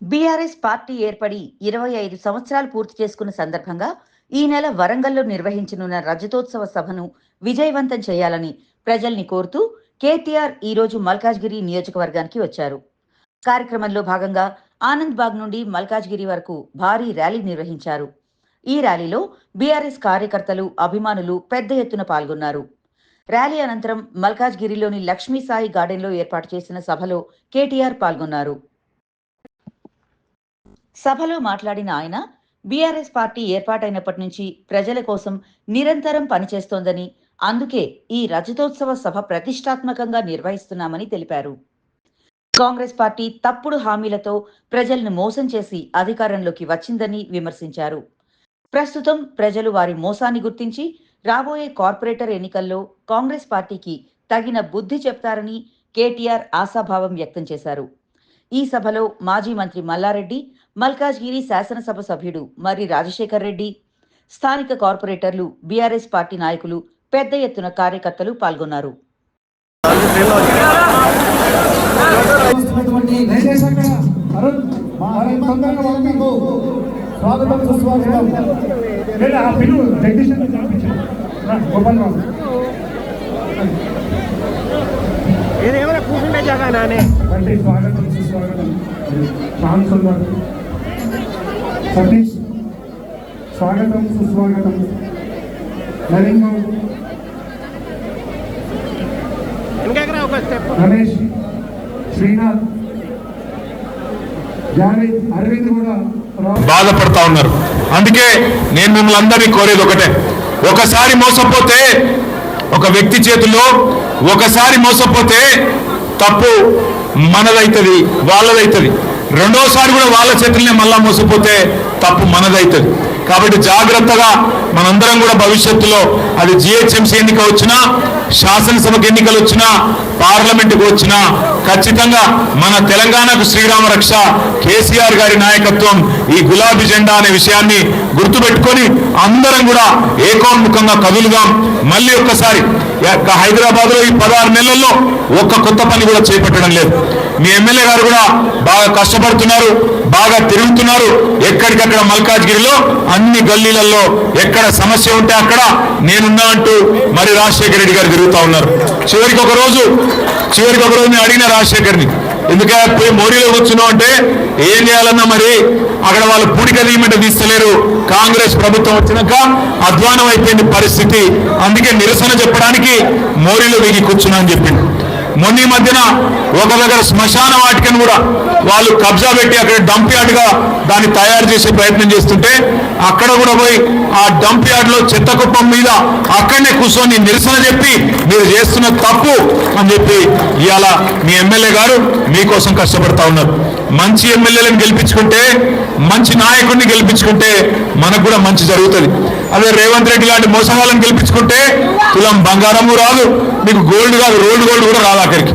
BRS party ఏర్పడి ఇరవై ఐదు సంవత్సరాలు పూర్తి చేసుకున్న సందర్భంగా ఈ నెల వరంగల్లో నిర్వహించనున్న రజతోత్సవ సభను విజయవంతం చేయాలని ప్రజల్ని కోరుతూ కేటీఆర్ ఈ రోజు మల్కాజ్గిరి నియోజకవర్గానికి వచ్చారు. కార్యక్రమంలో భాగంగా ఆనంద్ బాగ్ నుండి మల్కాజ్గిరి వరకు భారీ ర్యాలీ నిర్వహించారు. ఈ ర్యాలీలో బీఆర్ఎస్ కార్యకర్తలు అభిమానులు పెద్ద ఎత్తున పాల్గొన్నారు. ర్యాలీ అనంతరం మల్కాజ్గిరిలోని లక్ష్మీ సాయి గార్డెన్లో ఏర్పాటు చేసిన సభలో కేటీఆర్ పాల్గొన్నారు. సభలో మాట్లాడిన ఆయన బీఆర్ఎస్ పార్టీ ఏర్పాటైనప్పటి నుంచి ప్రజల కోసం నిరంతరం పనిచేస్తోందని అందుకే ఈ రజతోత్సవ సభ ప్రతిష్టాత్మకంగా నిర్వహిస్తున్నామని తెలిపారు. కాంగ్రెస్ పార్టీ తప్పుడు హామీలతో ప్రజలను మోసం చేసి అధికారంలోకి వచ్చిందని విమర్శించారు. ప్రస్తుతం ప్రజలు వారి మోసాన్ని గుర్తించి రాబోయే కార్పొరేటర్ ఎన్నికల్లో కాంగ్రెస్ పార్టీకి తగిన బుద్ధి చెప్తారని కేటీఆర్ ఆశాభావం వ్యక్తం చేశారు. ఈ సభలో మాజీ మంత్రి మల్లారెడ్డి మల్కాజ్గిరి శాసనసభ సభ్యుడు మర్రి రాజశేఖర్ రెడ్డి స్థానిక కార్పొరేటర్లు బీఆర్ఎస్ పార్టీ నాయకులు పెద్ద ఎత్తున కార్యకర్తలు పాల్గొన్నారు. ఇదేమైనా కూర్చుంటే జాగా నానే. అంటే స్వాగతం సుస్వాగతం. రామ్ సుందర్ సతీష్ స్వాగతం సుస్వాగతం. నవీన్ బాబు ఇంకెక్కడ ఒక స్టెప్ రమేష్ శ్రీనాథ్ జావేద్ అరవింద్ కూడా బాధపడతా ఉన్నారు. అందుకే నేను మిమ్మల్ని అందరినీ కోరేది ఒకటే. ఒకసారి మోసపోతే ఒక వ్యక్తి చేతిలో ఒకసారి మోసపోతే తప్పు మనదైతుంది వాళ్ళదైతుంది. రెండోసారి కూడా వాళ్ళ చేతులనే మళ్ళా మోసపోతే తప్పు మనదైతుంది. కాబట్టి జాగ్రత్తగా మనందరం కూడా భవిష్యత్తులో అది జిహెచ్ఎంసీ ఎన్నిక వచ్చినా శాసనసభకు ఎన్నికలు వచ్చినా పార్లమెంటుకు వచ్చినా ఖచ్చితంగా మన తెలంగాణకు శ్రీరామ రక్ష కేసీఆర్ గారి నాయకత్వం ఈ గులాబీ జెండా అనే విషయాన్ని గుర్తుపెట్టుకొని అందరం కూడా ఏకోన్ముఖంగా కదులుదాం. మళ్ళీ ఒక్కసారి హైదరాబాద్లో ఈ పదహారు నెలల్లో ఒక్క కొత్త పని కూడా చేపట్టడం లేదు. మీ ఎమ్మెల్యే గారు కూడా బాగా కష్టపడుతున్నారు బాగా తిరుగుతున్నారు. ఎక్కడికక్కడ మల్కాజ్గిరిలో అన్ని గల్లీలలో ఎక్కడ సమస్య ఉంటే అక్కడ నేనున్నా అంటూ మరి రాజశేఖర రెడ్డి గారు తిరుగుతా ఉన్నారు. చివరికి ఒక రోజు చివరికి ఒక రోజు నేను అడిగిన రాజశేఖర్ని ఎందుకంటే పోయి మోడీలో కూర్చున్నావు అంటే ఏం చేయాలన్నా మరి అక్కడ వాళ్ళు పూడిక తీయమంటే తీస్తలేరు. కాంగ్రెస్ ప్రభుత్వం వచ్చినాక అధ్వానం అయిపోయింది పరిస్థితి. అందుకే నిరసన చెప్పడానికి మోడీలో దిగి కూర్చున్నా అని చెప్పింది మొన్న మధ్యన ఒక దగ్గర శ్మశాన వాటికని కూడా వాళ్ళు కబ్జా పెట్టి అక్కడ డంప్ యార్డ్గా దాన్ని తయారు చేసే ప్రయత్నం చేస్తుంటే అక్కడ కూడా పోయి ఆ డంప్ యార్డ్లో చెత్త కుప్పం మీద అక్కడనే కూర్చొని నిరసన చెప్పి మీరు చేస్తున్న తప్పు అని చెప్పి ఇవాళ మీ ఎమ్మెల్యే గారు మీకోసం కష్టపడతా ఉన్నారు. మంచి ఎమ్మెల్యేలను గెలిపించుకుంటే మంచి నాయకుడిని గెలిపించుకుంటే మనకు కూడా మంచి జరుగుతుంది. అదే రేవంత్ రెడ్డి లాంటి మోసం వాళ్ళని గెలిపించుకుంటే తులం బంగారము రాదు మీకు గోల్డ్ కాదు రోల్డ్ గోల్డ్ కూడా రాదు అక్కడికి.